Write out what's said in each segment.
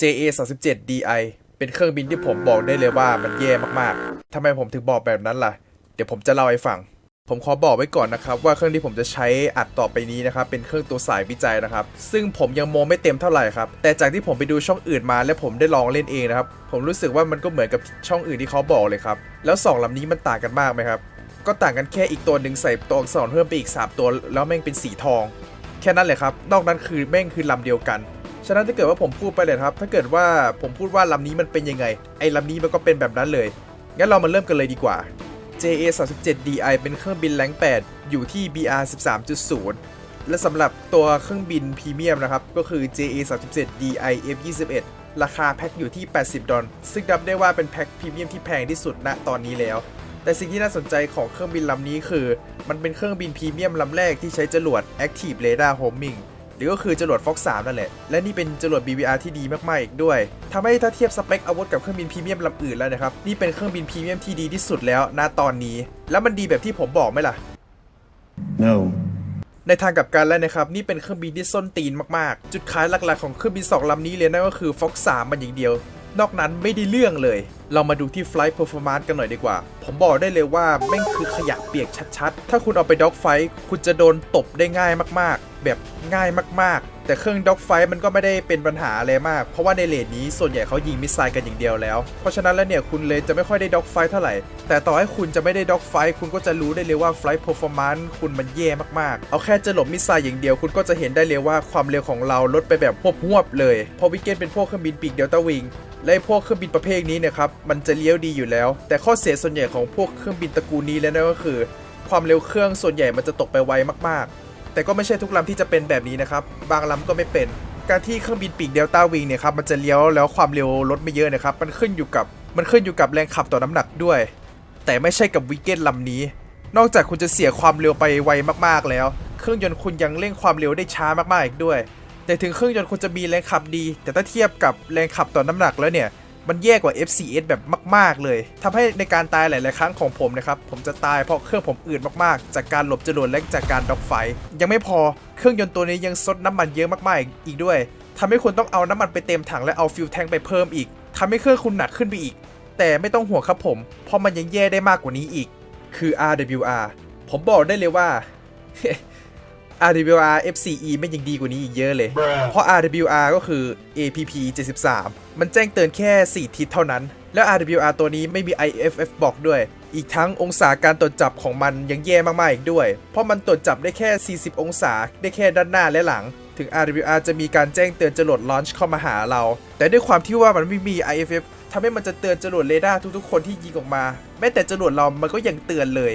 JA 3 7 DI เป็นเครื่องบินที่ผมบอกได้เลยว่ามันแย่มากๆทำไมผมถึงบอกแบบนั้นล่ะ เดี๋ยวผมจะเล่าให้ฟัง ผมขอบอกไว้ก่อนนะครับ ว่าเครื่องที่ผมจะใช้อัดต่อไปนี้นะครับ เป็นเครื่องตัวสายวิจัยนะครับ ซึ่งผมยังโมไม่เต็มเท่าไหร่ครับ แต่จากที่ผมไปดูช่องอื่นมา และผมได้ลองเล่นเองนะครับ ผมรู้สึกว่ามันก็เหมือนกับช่องอื่นที่เขาบอกเลยครับ แล้วสองลำนี้มันต่างกันมากไหมครับ ก็ต่างกันแค่อีกตัวหนึ่งใส่ตัวอักษรเพิ่มไปอีก 3 ตัว แล้วแม่งเป็นสีทอง แค่นั้นเลยครับ นอกนั้นคือแม่งคือลำเดียวกัน ฉะนั้นถ้าเกิดว่าผมพูดไปเลยครับ ถ้าเกิดว่าผมพูดว่าลำนี้มันเป็นยังไง ไอ้ลำนี้มันก็เป็นแบบนั้นเลย งั้นเรามาเริ่มกันเลยดีกว่า JA 3 7 DI เป็นเครื่องบินแรง8 อยู่ที่ BR 13.0 และสำหรับตัวเครื่องบินพรีเมียมนะครับ ก็คือ JA 3 7 DI F 21ราคาแพ็คอยู่ที่ 80 ดอลซึ่งนับได้ว่าเป็นแพ็คพรีเมียมที่แพงที่สุดณตอนนี้แล้ว แต่สิ่งที่น่าสนใจของเครื่องบินลำนี้คือ มันเป็นเครื่องบินพรีเมียมลำแรกที่ใช้จรวด Active Radar Homing หรือก็คือจรวด Fox 3นั่นแหละ และนี่เป็นจรวด BBR ที่ดีมาก ๆ อีกด้วยทำให้ถ้าเทียบสเปคอาวุธกับเครื่องบินพรีเมียมลำอื่นแล้วนะครับ นี่เป็นเครื่องบินพรีเมียมที่ดีที่สุดแล้วณตอนนี้ แล้วมันดีแบบที่ผมบอกไหมล่ะ No. ในทางกลับกันแล้วนะครับ นี่เป็นเครื่องบินที่ส้นตีนมาก ๆ จุดขายหลัก ๆ ของเครื่องบิน2ลำนี้เลยนั่นก็คือ Fox 3 มันอย่างเดียว นอกนั้นไม่ได้เรื่องเลย เรามาดูที่ Flight Performance กันหน่อยดีกว่า ผมบอกได้เลยว่าแม่งคือขยะเปียกชัดๆ ถ้าคุณเอาไปด็อกไฟคุณจะโดนตบได้ง่ายมากๆ แบบง่ายมากๆ แต่เครื่องด็อกไฟมันก็ไม่ได้เป็นปัญหาอะไรมาก เพราะว่าในเลนนี้ส่วนใหญ่เขายิงมิสไซล์กันอย่างเดียวแล้ว เพราะฉะนั้นแล้วเนี่ยคุณเลยจะไม่ค่อยได้ด็อกไฟเท่าไหร่ แต่ต่อให้คุณจะไม่ได้ด็อกไฟคุณก็จะรู้ได้เลยว่า Flight Performance คุณมันแย่มากๆ เอาแค่จะหลบมิสไซล์อย่างเดียวคุณก็จะเห็นได้เลยว่าความเร็วของเราลดไปแบบหวบๆเลย เพราะวิกเกตเป็นพวกเครื่องบินปีกเดลต้าวิง และพวกเครื่องบินประเภทนี้เนะครับมันจะเลี้ยวดีอยู่แล้ว แต่ข้อเสียส่วนใหญ่ของพวกเครื่องบินตระกูลนี้แล้วนั่นก็คือ ความเร็วเครื่องส่วนใหญ่มันจะตกไปไวมากๆ แต่ก็ไม่ใช่ทุกลำที่จะเป็นแบบนี้นะครับบางลำก็ไม่เป็น การที่เครื่องบินปีกเดลต้าวิงเนี่ยครับมันจะเลี้ยวแล้วความเร็วลดไม่เยอะนะครับมันขึ้นอยู่กับมันขึ้นอยู่กับแรงขับต่อน้ำหนักด้วย แต่ไม่ใช่กับวิกเก็ตลำนี้ นอกจากคุณจะเสียความเร็วไปไวมากๆแล้ว เครื่องยนต์คุณยังเร่งความเร็วได้ช้ามากๆอีกด้วย แต่ถึงเครื่องยนต์คุณจะมีแรงขับดี แต่ถ้าเทียบกับแรงขับต่อน้ำหนักแล้วเนี่ย มันแย่กว่า FCS แบบมาก ๆ เลยทำให้ในการตายหลาย ๆ ครั้งของผมนะครับ ผมจะตายเพราะเครื่องผมอืดมาก ๆ จากการหลบจรวดและจากการด็อกไฟ ยังไม่พอ เครื่องยนต์ตัวนี้ยังซดน้ำมันเยอะมาก ๆ อีกด้วยทำให้คุณต้องเอาน้ำมันไปเต็มถังและเอาฟิวแทงไปเพิ่มอีกทำให้เครื่องคุณหนักขึ้นไปอีก แต่ไม่ต้องห่วงครับผม เพราะมันยังแย่ได้มากกว่านี้อีก คือ RWR ผมบอกได้เลยว่า RWR FCE ไม่ยังดีกว่านี้อีกเยอะเลย เพราะ RWR ก็คือ APP 73 มันแจ้งเตือนแค่ 4 ทิศเท่านั้น แล้ว RWR ตัวนี้ไม่มี IFF บอกด้วย อีกทั้งองศาการตรวจจับของมันยังแย่มากๆอีกด้วย เพราะมันตรวจจับได้แค่ 40 องศา ได้แค่ด้านหน้าและหลัง ถึง RWR จะมีการแจ้งเตือนจรวดลอนช์เข้ามาหาเรา แต่ด้วยความที่ว่ามันไม่มี IFF ทำให้มันจะเตือนจรวดเรดาร์ทุกๆ คนที่ยิงออกมา แม้แต่จรวดเรามันก็ยังเตือนเลย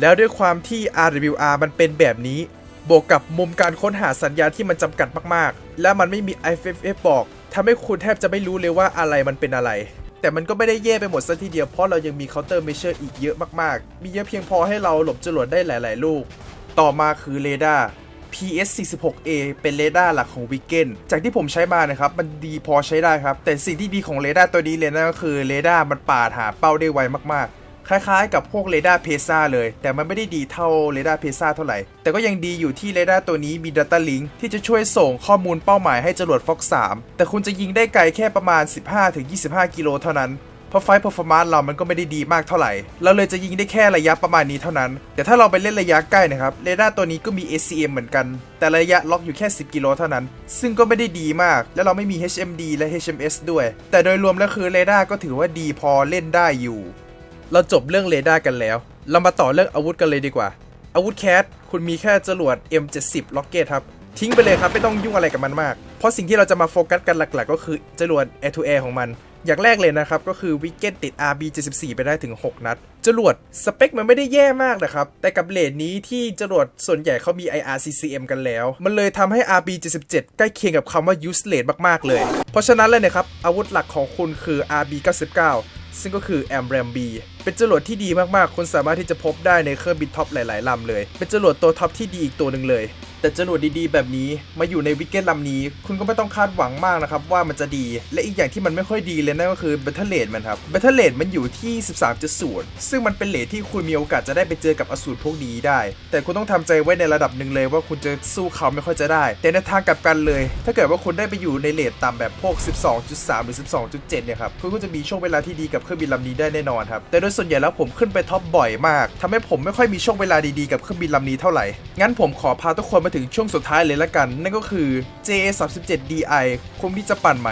แล้วด้วยความที่ RWR มันเป็นแบบนี้ บวกกับมุมการค้นหาสัญญาณที่มันจำกัดมากๆ และมันไม่มี IFF บอกทำให้คุณแทบจะไม่รู้เลยว่าอะไรมันเป็นอะไร แต่มันก็ไม่ได้แย่ไปหมดซะทีเดียวเพราะเรายังมี counter measure อีกเยอะมากๆ มีเยอะเพียงพอให้เราหลบจรวดได้หลาย ๆ ลูก ต่อมาคือเรดาร์ PS46A เป็นเรดาร์หลักของ w i g e n จากที่ผมใช้มานะครับ มันดีพอใช้ได้ครับ แต่สิ่งที่ดีของเรดาร์ตัวนี้เลยนั่นก็คือเรดาร์มันป่าหาเป้าได้ไวมากๆ คล้ายๆ กับพวกเรดาร์เพซ่าเลย แต่มันไม่ได้ดีเท่าเรดาร์เพซ่าเท่าไหร่ แต่ก็ยังดีอยู่ที่เรดาร์ตัวนี้มี Data Link ที่จะช่วยส่งข้อมูลเป้าหมายให้จรวด Fox 3แต่คุณจะยิงได้ไกลแค่ประมาณ 15-25 กิโลเท่านั้นเพราะไฟท์ performance เรามันก็ไม่ได้ดีมากเท่าไหร่ เราเลยจะยิงได้แค่ระยะประมาณนี้เท่านั้น แต่ถ้าเราไปเล่นระยะใกล้นะครับ เรดาร์ตัวนี้ก็มี SCM เหมือนกัน แต่ระยะล็อกอยู่แค่ 10 กิโลเท่านั้น ซึ่งก็ไม่ได้ดีมาก และเราไม่มี HMD และ HMS ด้วย แต่โดยรวมแล้วคือเรดาร์ก็ถือว่าดีพอเล่นได้อยู่ เราจบเรื่องเรดาร์กันแล้ว เรามาต่อเรื่องอาวุธกันเลยดีกว่า อาวุธแคสคุณมีแค่จรวด M70 Rocket ครับ ทิ้งไปเลยครับไม่ต้องยุ่งอะไรกับมันมาก เพราะสิ่งที่เราจะมาโฟกัสกันหลักๆ ก็คือจรวด Air to Air ของมัน อย่างแรกเลยนะครับ ก็คือวิกเก็ตติด RB74 ไปได้ถึง 6 นัด จรวดสเปคมันไม่ได้แย่มากนะครับ แต่กับเลนนี้ที่จรวดส่วนใหญ่เขามี IRCCM กันแล้ว มันเลยทำให้ RB77 ใกล้เคียงกับคำว่า useless มากๆเลย เพราะฉะนั้นเลยนะครับอาวุธหลักของคุณคือ RB99 ซึ่งก็คือแอมแรมบีเป็นจรวดที่ดีมากๆ คุณสามารถที่จะพบได้ในเครื่องบินท็อปหลายๆลำเลย เป็นจรวดตัวท็อปที่ดีอีกตัวหนึ่งเลย แต่จรวดดีๆ แบบนี้มาอยู่ในวิกเก็ตลำนี้ คุณก็ไม่ต้องคาดหวังมากนะครับว่ามันจะดี และอีกอย่างที่มันไม่ค่อยดีเลยนั่นก็คือ Battle Rate มันครับ Battle Rate มันอยู่ที่ 13.0 ซึ่งมันเป็นเลทที่คุณมีโอกาสจะได้ไปเจอกับอสูรพวกนี้ได้ แต่คุณต้องทำใจไว้ในระดับหนึ่งเลยว่าคุณจะสู้เขาไม่ค่อยจะได้ แต่ในทางกลับกันเลย ถ้าเกิดว่าคุณได้ไปอยู่ในเลทต่ำแบบพวก 12.3 หรือ 12.7 เนี่ยครับคุณก็จะมีช่วงเวลาที่ดีกับเครื่องบินลำนี้ได้แน่นอนครับแต่โดยส่วนใหญ่แล้วผมขึ้นไปท็อปบ่อยมากทำให้ผมไม่ค่อยมีช่วงเวลาดีๆกับเครื่องบินลำนี้เท่าไหร่งั้นผมขอพาทุกคนมาถึงช่วงสุดท้ายเลยละกัน นั่นก็คือ JA 37 DI คุ้มที่จะปั่นไหม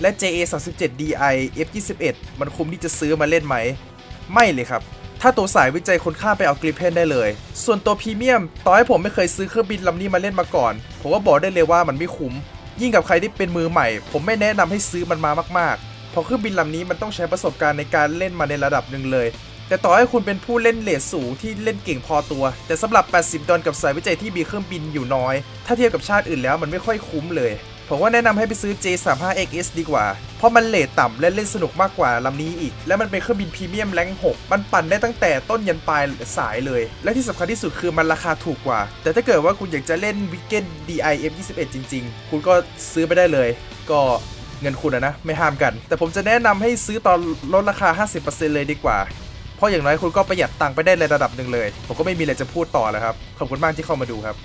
และ JA 37 DI F 21มันคุ้มที่จะซื้อมาเล่นไหม ไม่เลยครับ ถ้าตัวสายวิจัยคนข้ามไปเอากริเพนได้เลย ส่วนตัวพรีเมียมต่อให้ผมไม่เคยซื้อเครื่องบินลำนี้มาเล่นมาก่อน ผมก็บอกได้เลยว่ามันไม่คุ้ม ยิ่งกับใครที่เป็นมือใหม่ ผมไม่แนะนำให้ซื้อมันมามากๆเพราะเครื่องบินลำนี้มันต้องใช้ประสบการณ์ในการเล่นมาในระดับหนึ่งเลย แต่ต่อให้คุณเป็นผู้เล่นเลทสูงที่เล่นเก่งพอตัว แต่สำหรับ 80 ดอลกับสายวิจัยที่มีเครื่องบินอยู่น้อย ถ้าเทียบกับชาติอื่นแล้วมันไม่ค่อยคุ้มเลย ผมว่าแนะนำให้ไปซื้อ J35XS ดีกว่า เพราะมันเลทต่ำและเล่นสนุกมากกว่าลำนี้อีก และมันเป็นเครื่องบินพรีเมียมแรง6มันปั่นได้ตั้งแต่ต้นยันปลายสายเลย และที่สำคัญที่สุดคือมันราคาถูกกว่า แต่ถ้าเกิดว่าคุณอยากจะเล่น Weekend DI F21 จริง ๆ คุณก็ซื้อไปได้เลย ก็เงินคุณอะนะไม่ห้ามกัน แต่ผมจะแนะนำให้ซื้อตอนลดราคา 50%เลยดีกว่า เพราะอย่างน้อยคุณก็ประหยัดตังค์ไปได้ในระดับหนึ่งเลย ผมก็ไม่มีอะไรจะพูดต่อแล้วครับ ขอบคุณมากที่เข้ามาดูครับ